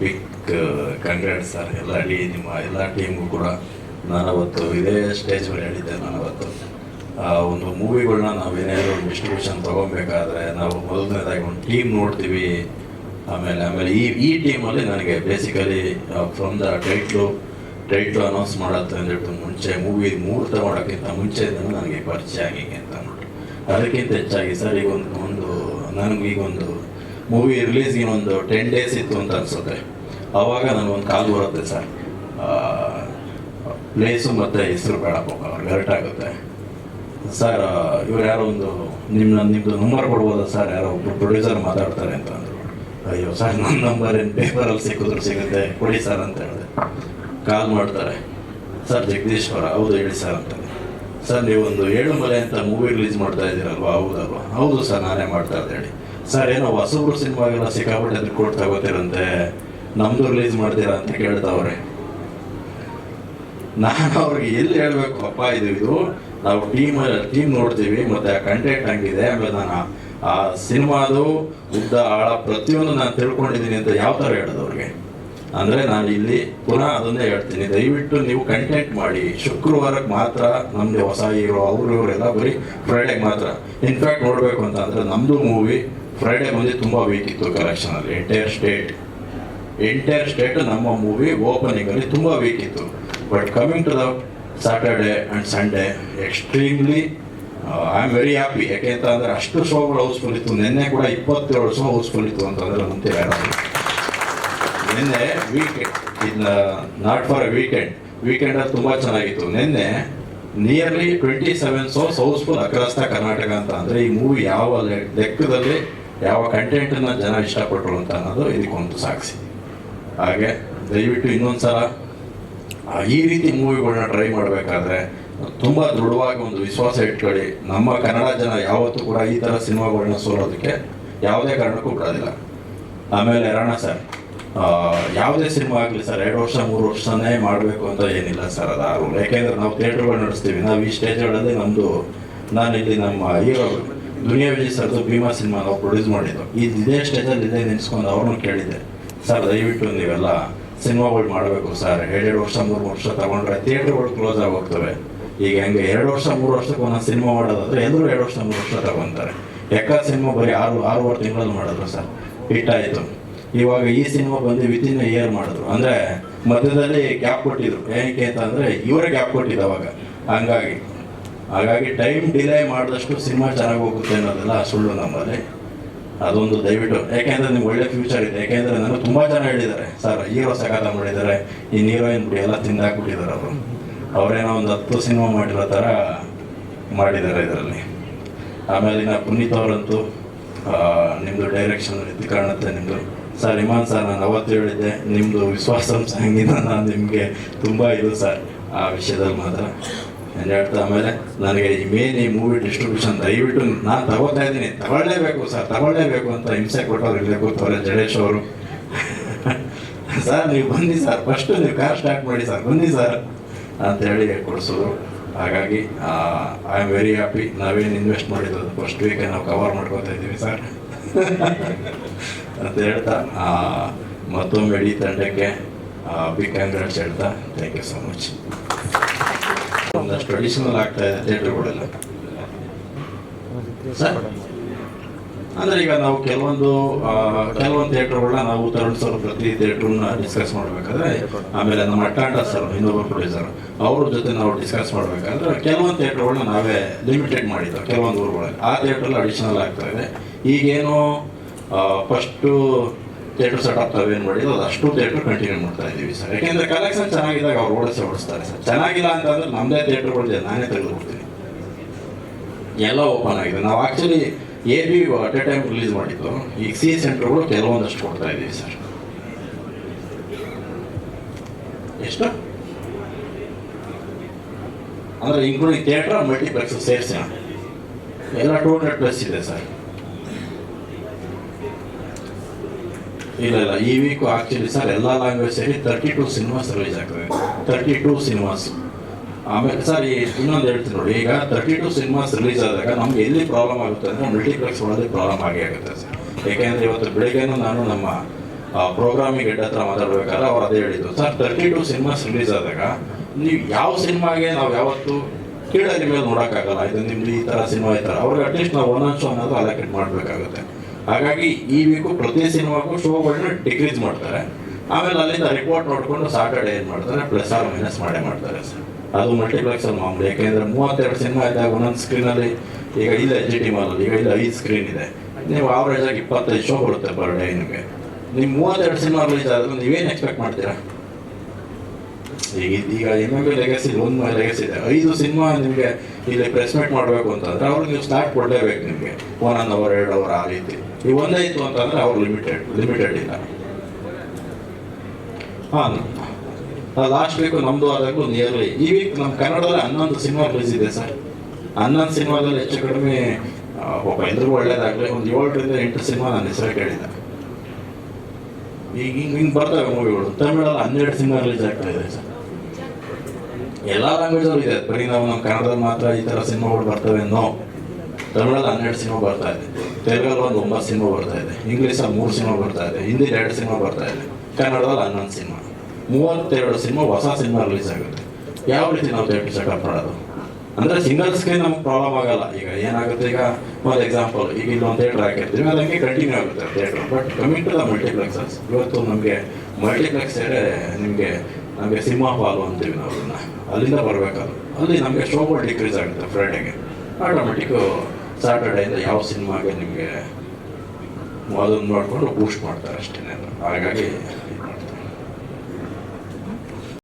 Big ಕಂಡ್ರೆಡ್ sir ಎಲ್ಲ ಇಡೀ ನಿಮ್ಮ ಎಲ್ಲ ಟೀಮ್ಗೂ ಕೂಡ ನಾನು ಅವತ್ತು ಇದೇ ಸ್ಟೇಜ್ ಮೇಲೆ ಹೇಳಿದ್ದೆ ನಾನು ಅವತ್ತು. ಆ, ಒಂದು ಮೂವಿಗಳನ್ನ ನಾವು ಒಂದು ಡಿಸ್ಟ್ರಿಬ್ಯೂಷನ್ ತೊಗೊಬೇಕಾದ್ರೆ ನಾವು ಮೊದಲನೇದಾಗಿ ಒಂದು ಟೀಮ್ ನೋಡ್ತೀವಿ. ಆಮೇಲೆ ಆಮೇಲೆ ಈ ಈ ಟೀಮಲ್ಲಿ ನನಗೆ basically from the title title announce ಮಾಡತ್ತೆ ಹೇಳ್ತು ಮುಂಚೆ ಮೂವಿ ಮುಹೂರ್ತ ಮಾಡೋಕ್ಕಿಂತ ಮುಂಚೆಯಿಂದನೂ ನನಗೆ ಪರಿಚಯ ಆಗಿ ಅಂತ ನೋಡಿ ಅದಕ್ಕಿಂತ ಹೆಚ್ಚಾಗಿ ಸರ್ ಈಗ ಒಂದು ನನಗೆ ಒಂದು ಮೂವಿ ರಿಲೀಸ್ಗೆ ಒಂದು ಟೆನ್ ಡೇಸ್ ಇತ್ತು ಅಂತ ಅನ್ಸುತ್ತೆ. ಆವಾಗ ನನಗೊಂದು ಕಾಲ್ ಬರುತ್ತೆ ಸರ್. ಪ್ಲೇಸು ಮತ್ತು ಹೆಸರು ಬೇಡಪ್ಪ ಅವ್ರಿಗೆ ಹರ್ಟ್ ಆಗುತ್ತೆ. ಸರ್ ಇವ್ರು ಯಾರೋ ಒಂದು ನಿಮ್ಮ ನಿಮ್ಮದು ನಂಬರ್ ಕೊಡ್ಬೋದಾ ಸರ್? ಯಾರೋ ಒಬ್ರು ಪ್ರೊಡ್ಯೂಸರ್ ಮಾತಾಡ್ತಾರೆ ಅಂತ ಅಂದರು. ಅಯ್ಯೋ ಸರ್ ನನ್ನ ನಂಬರ್ ಏನು ಪೇಪರಲ್ಲಿ ಸಿಕ್ಕಿದ್ರು ಸಿಗುತ್ತೆ. ಕೊಡಿ ಸರ್ ಅಂತ ಹೇಳಿದೆ. ಕಾಲ್ ಮಾಡ್ತಾರೆ. ಸರ್ ಜಗದೀಶ್ವರ ಹೌದು ಹೇಳಿ ಸರ್ ಅಂತ. ಸರ್, ನೀವೊಂದು ಏಳು ಮಲೆ ಅಂತ ಮೂವಿ ರಿಲೀಸ್ ಮಾಡ್ತಾ ಇದ್ದೀರಲ್ವಾ? ಹೌದಲ್ವಾ? ಹೌದು ಸರ್, ನಾನೇ ಮಾಡ್ತಾ ಇದ್ದೆ ಹೇಳಿ ಸರ್, ಏನೋ ಹೊಸಬ್ರು ಸಿನಿಮಾಗೆಲ್ಲ ಸಿಕ್ಕಾಪಟ್ಟೆ ಅಂತ ಕೊಟ್ಟು ತಗೋತಿರಂತೆ ನಮ್ದು ರಿಲೀಸ್ ಮಾಡ್ತೀರಾ ಅಂತ ಕೇಳ್ತಾವ್ರೆ. ನಾನು ಅವ್ರಿಗೆ ಎಲ್ಲಿ ಹೇಳ್ಬೇಕು, ಅಪ್ಪ, ಇದು ಇದು. ನಾವು ಟೀಮ್ ಟೀಮ್ ನೋಡ್ತೀವಿ, ಮತ್ತೆ ಆ ಕಂಟೆಂಟ್ ಹಂಗಿದೆ. ಆಮೇಲೆ ನಾನು ಆ- ಸಿನಿಮಾದು ಉದ್ದ ಆಳ ಪ್ರತಿಯೊಂದು ನಾನು ತಿಳ್ಕೊಂಡಿದ್ದೀನಿ ಅಂತ ಯಾವ ಥರ ಹೇಳೋದು ಅವ್ರಿಗೆ? ಅಂದರೆ ನಾನು ಇಲ್ಲಿ ಪುನಃ ಅದನ್ನೇ ಹೇಳ್ತೀನಿ. ದಯವಿಟ್ಟು ನೀವು ಕಂಟೆಂಟ್ ಮಾಡಿ. ಶುಕ್ರವಾರಕ್ಕೆ ಮಾತ್ರ ನಮ್ಮದು ಹೊಸ ಇರೋ ಅವರು, ಇವರೆಲ್ಲ ಬರೀ ಫ್ರೈಡೆಗೆ ಮಾತ್ರ. ಇನ್ಫ್ಯಾಕ್ಟ್ ನೋಡಬೇಕು ಅಂತ. ಅಂದರೆ ನಮ್ಮದು ಮೂವಿ ಫ್ರೈಡೆ ಮುಂದೆ ತುಂಬ ವೀಕ್ ಇತ್ತು ಕಲೆಕ್ಷನಲ್ಲಿ ಎಂಟೈರ್ ಸ್ಟೇಟ್ ಎಂಟೈರ್ ಸ್ಟೇಟ್ ನಮ್ಮ ಮೂವಿ ಓಪನಿಂಗ್ ಅಲ್ಲಿ ತುಂಬಾ ವೀಕ್ ಇತ್ತು but coming to the Saturday and Sunday extremely I am very happy ಯಾಕೆ ಅಂತ ಅಂದ್ರೆ ಅಷ್ಟು ಶೋಗಳು ಹೌಸ್ಫುಲ್ ಇತ್ತು. ನಿನ್ನೆ ಕೂಡ ಇಪ್ಪತ್ತೇಳು ಶೋ ಹೌಸ್ಫುಲ್ ಇತ್ತು ಅಂತಂದ್ರೆ ಯಾರಾದ್ರು ನಿನ್ನೆ weekend in not for a weekend weekend ಅಲ್ಲಿ ತುಂಬಾ ಚೆನ್ನಾಗಿತ್ತು. ನಿನ್ನೆ nearly twenty seven shows housefull across Karnataka ಅಂತ ಅಂದ್ರೆ ಈ ಮೂವಿ ಯಾವ ಲೆಕ್ಕದಲ್ಲಿ ಯಾವ ಕಂಟೆಂಟ್ ಅನ್ನ ಜನ ಇಷ್ಟಪಟ್ಟರು ಅಂತ ಅನ್ನೋದು ಇದಕ್ಕೊಂದು ಸಾಕ್ಷಿ. ಹಾಗೆ ದಯವಿಟ್ಟು ಇನ್ನೊಂದು ಸಲ ಈ ರೀತಿ ಮೂವಿಗಳನ್ನ ಟ್ರೈ ಮಾಡಬೇಕಾದ್ರೆ ತುಂಬ ದೃಢವಾಗಿ ಒಂದು ವಿಶ್ವಾಸ ಇಟ್ಕೊಳ್ಳಿ. ನಮ್ಮ ಕನ್ನಡ ಜನ ಯಾವತ್ತೂ ಕೂಡ ಈ ಥರ ಸಿನಿಮಾಗಳನ್ನ ಸೋಲೋದಕ್ಕೆ ಯಾವುದೇ ಕಾರಣಕ್ಕೂ ಬಿಡೋದಿಲ್ಲ. ಆಮೇಲೆ ರಾಣ ಸರ್ ಯಾವುದೇ ಸಿನಿಮಾ ಆಗಲಿ ಸರ್, ಎರಡು ವರ್ಷ, ಮೂರು ವರ್ಷನೇ ಮಾಡಬೇಕು ಅಂತ ಏನಿಲ್ಲ ಸರ್ ಅದು. ಯಾಕೆಂದ್ರೆ ನಾವು ಥಿಯೇಟರ್ಗಳು ನಡೆಸ್ತೀವಿ. ನಾವು ಈ ಸ್ಟೇಜ್ಗಳಲ್ಲಿ ನಮ್ಮದು ನಾನು ಇಲ್ಲಿ ನಮ್ಮ ಹೀರೋ ದುನಿಯಾ ವಿಜಯ್ ಸರ್ದು ಭೀಮಾ ಸಿನಿಮಾ ನಾವು ಪ್ರೊಡ್ಯೂಸ್ ಮಾಡಿದ್ದು. ಇದು ಇದೇ ಸ್ಟೇಜಲ್ಲಿ ಇದೇ ನಿಲ್ಸ್ಕೊಂಡು ಅವ್ರನ್ನ ಕೇಳಿದ್ದೆ. ಸರ್, ದಯವಿಟ್ಟು ನೀವೆಲ್ಲ ಸಿನಿಮಾಗಳು ಮಾಡಬೇಕು ಸರ್. ಎರಡೆರಡು ವರ್ಷ, ಮೂರು ವರ್ಷ ತಗೊಂಡ್ರೆ ಥಿಯೇಟರ್ಗಳು ಕ್ಲೋಸ್ ಆಗೋಗ್ತವೆ. ಈಗ ಹೆಂಗೆ ಎರಡು ವರ್ಷ, ಮೂರು ವರ್ಷಕ್ಕೆ ಒಂದೊಂದು ಸಿನಿಮಾ ಮಾಡೋದಾದ್ರೆ ಎಲ್ಲರೂ ಎರಡು ವರ್ಷ, ಮೂರು ವರ್ಷ ತಗೊಂತಾರೆ. ಯಾಕಾದ ಸಿನಿಮಾ ಬರೀ ಆರು, ಆರೂವರೆ ತಿಂಗಳಲ್ಲಿ ಮಾಡಿದ್ರು ಸರ್. ಹಿಟ್ ಆಯಿತು. ಇವಾಗ ಈ ಸಿನಿಮಾ ಬಂದು ವಿತಿನ್ ಇಯರ್ ಮಾಡಿದ್ರು. ಅಂದರೆ ಮಧ್ಯದಲ್ಲಿ ಗ್ಯಾಪ್ ಕೊಟ್ಟಿದ್ರು. ಏನಕ್ಕೆ ಅಂತಂದರೆ ಇವರೇ ಗ್ಯಾಪ್ ಕೊಟ್ಟಿದ್ದು ಅವಾಗ. ಹಂಗಾಗಿ ಹಾಗಾಗಿ ಟೈಮ್ ಡಿಲೇ ಮಾಡಿದಷ್ಟು ಸಿನಿಮಾ ಚೆನ್ನಾಗಿ ಹೋಗುತ್ತೆ ಅನ್ನೋದೆಲ್ಲ ಸುಳ್ಳು ನಮ್ಮಲ್ಲಿ. ಅದೊಂದು ದಯವಿಟ್ಟು, ಯಾಕೆಂದ್ರೆ ನಿಮ್ಗೆ ಒಳ್ಳೆ ಫ್ಯೂಚರ್ ಇದೆ. ಯಾಕೆಂದ್ರೆ ನನಗೆ ತುಂಬಾ ಜನ ಹೇಳಿದ್ದಾರೆ, ಸರ್ ಹೀರೋ ಸಕಾಲ ಮಾಡಿದ್ದಾರೆ ಈ ಹೀರೋಯಿನ್ ಬಿಡಿ, ಎಲ್ಲ ತಿಂದಾಕ್ಬಿಟ್ಟಿದ್ದಾರೆ ಅವರು. ಅವರೇನೋ ಒಂದು ಹತ್ತು ಸಿನಿಮಾ ಮಾಡಿರೋ ಥರ ಮಾಡಿದ್ದಾರೆ ಇದರಲ್ಲಿ. ಆಮೇಲೆ ಇನ್ನು ಪುನೀತ್ ಅವರಂತೂ ನಿಮ್ಮದು ಡೈರೆಕ್ಷನ್ ಇದು ಕಾಣುತ್ತೆ ನಿಮ್ಮದು ಸರ್, ಇಮಾನ್ ಸರ್, ನಾನು ಅವತ್ತು ಹೇಳಿದ್ದೆ ನಿಮ್ಮದು ವಿಶ್ವಾಸ ಹಂಗಿನ ನಾನು ನಿಮಗೆ ತುಂಬ ಇದು ಸರ್, ಆ ವಿಷಯದಲ್ಲಿ ಮಾತ್ರ. ಏನು ಹೇಳ್ತಾ ಆಮೇಲೆ ನನಗೆ ಮೇನ್ ಈ ಮೂವಿ ಡಿಸ್ಟ್ರಿಬ್ಯೂಷನ್ ದಯವಿಟ್ಟು ನಾನು ತಗೋತಾ ಇದ್ದೀನಿ. ತಗೊಳ್ಳೇಬೇಕು ಸರ್, ತಗೊಳ್ಳೇಬೇಕು ಅಂತ ಹಿಂಸೆ ಕೊಟ್ಟವ್ರು ಇಲ್ಲೇ ಕೂತವ್ರೆ, ಜಡೇಶ್ ಅವರು. ಸರ್, ನೀವು ಬನ್ನಿ ಸರ್ ಫಸ್ಟ್ ನೀವು ಕಾರ್ ಸ್ಟಾರ್ಟ್ ಮಾಡಿ ಸರ್, ಬನ್ನಿ ಸರ್ ಅಂತೇಳಿ ಕೊಡಿಸೋರು ಹಾಗಾಗಿ ಐ ಆಮ್ ವೆರಿ ಹ್ಯಾಪಿ ನಾವೇನು ಇನ್ವೆಸ್ಟ್ ಮಾಡಿದ್ದು ಫಸ್ಟ್ ವೀಕ್ ನಾವು ಕವರ್ ಮಾಡ್ಕೊತಾ ಇದ್ದೀವಿ ಸರ್. ಅಂತ ಹೇಳ್ತಾ ಮತ್ತೊಮ್ಮೆ ಇಡೀ ತಂಡಕ್ಕೆ ಬಿಗ್ ಕಂಗ್ರಾಟ್ಸ್ ಹೇಳ್ತಾ ಥ್ಯಾಂಕ್ ಯು ಸೊ ಮಚ್ ಒಂದಷ್ಟು ಟ್ರೆಡಿಷನಲ್ ಆಗ್ತಾ ಇದೆ ಥಿಯೇಟರ್ಗಳೆಲ್ಲ ಅಂದ್ರೆ ಈಗ ನಾವು ಕೆಲವೊಂದು ಕೆಲವೊಂದು ಥಿಯೇಟರ್ಗಳನ್ನ ನಾವು ತರುಣ್ ಸರ್ ಪ್ರತಿ ಥಿಯೇಟರ್ನ ಡಿಸ್ಕಸ್ ಮಾಡಬೇಕಾದ್ರೆ ಆಮೇಲೆ ನಮ್ಮ ಅಟ್ಟಾಂಡ ಸರ್ ಇನ್ನೊಬ್ಬ ಪ್ರೊಡ್ಯೂಸರ್ ಅವ್ರ ಜೊತೆ ನಾವು ಡಿಸ್ಕಸ್ ಮಾಡಬೇಕಾದ್ರೆ ಕೆಲವೊಂದು ಥಿಯೇಟರ್ಗಳನ್ನ ನಾವೇ ಲಿಮಿಟೆಡ್ ಮಾಡಿದ್ದು ಕೆಲವೊಂದು ಊರುಗಳಲ್ಲಿ. ಆ ಥಿಯೇಟ್ರಲ್ಲಿ ಅಡಿಷನಲ್ ಆಗ್ತಾ ಇದೆ. ಈಗೇನು ಫಸ್ಟು ಥಿಯೇಟರ್ ಸೆಟಪ್ ತಾವೇನು ಮಾಡಿದ್ರು ಅದು ಅಷ್ಟು ಥಿಯೇಟರ್ ಕಂಟಿನ್ಯೂ ಮಾಡ್ತಾ ಇದ್ದೀವಿ ಸರ್ ಯಾಕೆಂದ್ರೆ ಕಲೆಕ್ಷನ್ ಚೆನ್ನಾಗಿದ್ದಾಗ ಅವ್ರು ಓಡಿಸಿ ಓಡಿಸ್ತಾರೆ ಸರ್. ಚೆನ್ನಾಗಿಲ್ಲ ಅಂತಂದ್ರೆ ನಮ್ಮದೇ ಥಿಯೇಟರ್ಗಳಿದೆ ನಾನೇ ತೆಗೆದುಬಿಡ್ತೀನಿ. ಎಲ್ಲ ಓಪನ್ ಆಗಿದೆ. ನಾವು actually A B at a time release ಮಾಡಿದ್ದು. ಈಗ ಸಿ ಸೆಂಟರ್ಗಳು ಕೆಲವೊಂದಷ್ಟು ಕೊಡ್ತಾ ಇದ್ದೀವಿ ಸರ್. ಎಷ್ಟು? ಅಂದ್ರೆ ಇನ್ಕ್ಲೂಡಿಂಗ್ ಥಿಯೇಟರ್ ಮಲ್ಟಿಪ್ಲೆಕ್ಸ್ ಸೇರಿಸಿ ಎಲ್ಲ ಟೂ ಹಂಡ್ರೆಡ್ ಪ್ಲಸ್ ಇದೆ ಸರ್. ಇಲ್ಲ ಇಲ್ಲ. ಈ ವೀಕು ಆಕ್ಚುಲಿ ಸರ್ ಎಲ್ಲ ಲ್ಯಾಂಗ್ವೇಜ್ ಸೇರಿ ತರ್ಟಿ ಟು ಸಿನಿಮಾಸ್ ರಿಲೀಸ್ ಆಗ್ತದೆ ತರ್ಟಿ ಟೂ ಸಿನಿಮಾಸ್ ಆಮೇಲೆ ಸರ್ ಈ ಇನ್ನೊಂದು ಹೇಳ್ತೀನಿ ನೋಡಿ. ಈಗ ತರ್ಟಿ ಟು ಸಿನಿಮಾಸ್ ರಿಲೀಸ್ ಆದಾಗ ನಮ್ಗೆ ಎಲ್ಲಿ ಪ್ರಾಬ್ಲಮ್ ಆಗುತ್ತೆ ಅಂದರೆ ಮಲ್ಟಿಪ್ಲೆಕ್ಸ್ ಒಳಗೆ ಪ್ರಾಬ್ಲಮ್ ಆಗೇ ಆಗುತ್ತೆ ಸರ್ ಏಕೆಂದರೆ ಇವತ್ತು ಬೆಳಿಗ್ಗೆನೂ ನಾನು ನಮ್ಮ ಪ್ರೋಗ್ರಾಮಿಂಗ್ ಹೆಡ್ ಹತ್ರ ಮಾತಾಡ್ಬೇಕಾದ್ರೆ ಅವ್ರು ಅದೇ ಹೇಳಿದ್ರು. Sir thirty two cinemas release ಆದಾಗ ನೀವು ಯಾವ ಸಿನಿಮಾಗೆ ನಾವು ಯಾವತ್ತು ಕೀಳಲ್ಲಿ ಮೇಲೆ ನೋಡೋಕ್ಕಾಗಲ್ಲ. ಇದು ನಿಮ್ದು ಈ ಥರ ಸಿನಿಮಾ ಈ ಥರ ಅವ್ರಿಗೆ ಅಟ್ಲೀಸ್ಟ್ ನಾವು ಒಂದೊಂದು ಶೋ ಅನ್ನೋದು ಮಾಡಬೇಕಾಗುತ್ತೆ. ಹಾಗಾಗಿ ಈ ವೀಕು ಪ್ರತಿ ಸಿನಿಮಾಗೂ ಶೋಗಳನ್ನ ಡಿಕ್ರೀಸ್ ಮಾಡ್ತಾರೆ. ಆಮೇಲೆ ಅಲ್ಲಿಂದ ರಿಪೋರ್ಟ್ ನೋಡಿಕೊಂಡು ಸಾಟರ್ಡೆ ಏನು ಮಾಡ್ತಾರೆ? ಪ್ಲಸ್ ಆರ್ ಮೈನಸ್ ಮಾಡೇ ಮಾಡ್ತಾರೆ ಸರ್ ಅದು ಮಲ್ಟಿಪ್ಲೆಕ್ಸ್ ಅಲ್ಲಿ ಮಾಮೂಲಿ. ಯಾಕೆಂದ್ರೆ ಮೂವತ್ತೆರಡು ಸಿನಿಮಾ ಇದ್ದಾಗ ಒಂದೊಂದು ಸ್ಕ್ರೀನಲ್ಲಿ ಈಗ ಇಲ್ಲ ಎಚ್ ಟಿ ಮಾಲಲ್ಲಿ ಈಗ ಇಲ್ಲ ಐದು ಸ್ಕ್ರೀನ್ ಇದೆ. ನೀವು ಆವ್ರೇಜ್ ಆಗಿ ಇಪ್ಪತ್ತೈದು ಶೋ ಬರುತ್ತೆ ಪರ್ ಡೇ ನಿಮಗೆ. ನೀವು ಮೂವತ್ತೆರಡು ಸಿನಿಮಾ ರಿಲೀಸ್ ಆದ್ರೆ ನೀವೇನು ಎಕ್ಸ್ಪೆಕ್ಟ್ ಮಾಡ್ತೀರಾ? ಈಗ ಈಗ ಇನ್ನೊಂದು ಲೆಗಸಿ ಒಂದು ಲೆಗಸಿ ಇದೆ. ಐದು ಸಿನಿಮಾ ನಿಮಗೆ ಇಲ್ಲಿ ಪ್ರೆಸ್ ಮೀಟ್ ಮಾಡಬೇಕು ಅಂತಂದ್ರೆ ಅವ್ರಿಗೆ ನೀವು ಸ್ಟಾರ್ಟ್ ಕೊಡಲೇಬೇಕು ನಿಮಗೆ. ಒನ್ ಅನ್ ಅವರ್ ಎರಡು ಅವರ್ ಆ ರೀತಿ. ಈ ಒಂದೇ ಇತ್ತು ಅಂತಂದ್ರೆ ಅವ್ರು ಲಿಮಿಟೆಡ್ ಲಿಮಿಟೆಡ್ ಇಲ್ಲ. ಹಾಂ ಲಾಸ್ಟ್ ವೀಕ್ ನಮ್ಮದು ಆದಾಗೂ ನಿಯರ್ಲಿ ಈ ವೀಕ್ ನಮ್ಮ ಕನ್ನಡದಲ್ಲಿ ಹನ್ನೊಂದು ಸಿನಿಮಾ ರಿಲೀಸ್ ಇದೆ ಸರ್. ಹನ್ನೊಂದು ಸಿನಿಮಾದಲ್ಲಿ ಹೆಚ್ಚು ಕಡಿಮೆ ಒಬ್ಬ ಪಾಪ ಎಲ್ರಿಗೂ ಒಳ್ಳೇದಾಗಲಿ ಒಂದು ಏಳರಿಂದ ಎಂಟು ಸಿನಿಮಾ ನನ್ನ ಹೆಸರು ಕೇಳಿದೆ ಈಗ ಹಿಂಗೆ ಹಿಂಗೆ ಬರ್ತವೆ ಮೂವಿಗಳು. ತಮಿಳಲ್ಲಿ ಹನ್ನೆರಡು ಸಿನಿಮಾ ರಿಲೀಸ್ ಆಗ್ತಾ ಇದೆ ಸರ್. ಎಲ್ಲ ಲ್ಯಾಂಗ್ವೇಜಲ್ಲೂ ಇದೆ. ಬರೀ ನಾವು ನಮ್ಮ ಕನ್ನಡದಲ್ಲಿ ಮಾತ್ರ ಈ ಥರ ಸಿನಿಮಾಗಳು ಬರ್ತವೆ ಅನ್ನೋ ತಮಿಳಲ್ಲಿ ಹನ್ನೆರಡು ಸಿನಿಮಾ ಬರ್ತಾ ಇದೆ. ತೆಲುಗಲ್ಲಿ ಒಂದು ಒಂಬತ್ತು ಸಿನಿಮಾ ಬರ್ತಾ ಇದೆ. ಇಂಗ್ಲೀಷಲ್ಲಿ ಮೂರು ಸಿನಿಮಾ ಬರ್ತಾ ಇದೆ. ಹಿಂದಿಲಿ ಎರಡು ಸಿನಿಮಾ ಬರ್ತಾ ಇದೆ. ಕನ್ನಡದಲ್ಲಿ ಹನ್ನೊಂದು ಸಿನಿಮಾ. ಮೂವತ್ತೆರಡು ಸಿನಿಮಾ ಹೊಸ ಸಿನಿಮಾ ರಿಲೀಸ್ ಆಗುತ್ತೆ. ಯಾವ ರೀತಿ ನಾವು ಥಿಯೇಟರ್ ಸೆಟಪ್ ಮಾಡೋದು ಅಂದರೆ ಸಿಂಗಲ್ ಸ್ಕ್ರೀನ್ ನಮ್ಗೆ ಪ್ರಾಬ್ಲಮ್ ಆಗಲ್ಲ. ಈಗ ಏನಾಗುತ್ತೆ? ಈಗ ಒಂದು ಎಕ್ಸಾಂಪಲ್ ಈಗ ಇಲ್ಲೊಂದು ಥಿಯೇಟರ್ ಹಾಕಿರ್ತೀವಿ. ಅದು ಹಂಗೆ ಕಂಟಿನ್ಯೂ ಆಗುತ್ತೆ theatre but coming to the multiplexes ಇವತ್ತು ನಮಗೆ ಮಲ್ಟಿಪ್ಲೆಕ್ಸ್ ನಿಮಗೆ ನಮಗೆ ಸಿನಿಮಾ ಹಾಲು ಅಂತೀವಿ ನಾವು ಅದನ್ನ. ಅಲ್ಲಿಂದ ಬರಬೇಕಾದ್ರು ಅಲ್ಲಿ ನಮಗೆ ಶೋಗಳು ಡಿಕ್ರೀಸ್ ಆಗುತ್ತೆ ಫ್ರೈಡೆಗೆ ಆಟೋಮೆಟಿಕ್ಕು ಸ್ಯಾಟರ್ಡೆಯಿಂದ ಯಾವ ಸಿನಿಮಾಗೆ ನಿಮಗೆ ಅದನ್ನು ನೋಡಿಕೊಂಡು ಬೂಸ್ಟ್ ಮಾಡ್ತಾರೆ ಅಷ್ಟೇ ಹಾಗಾಗಿ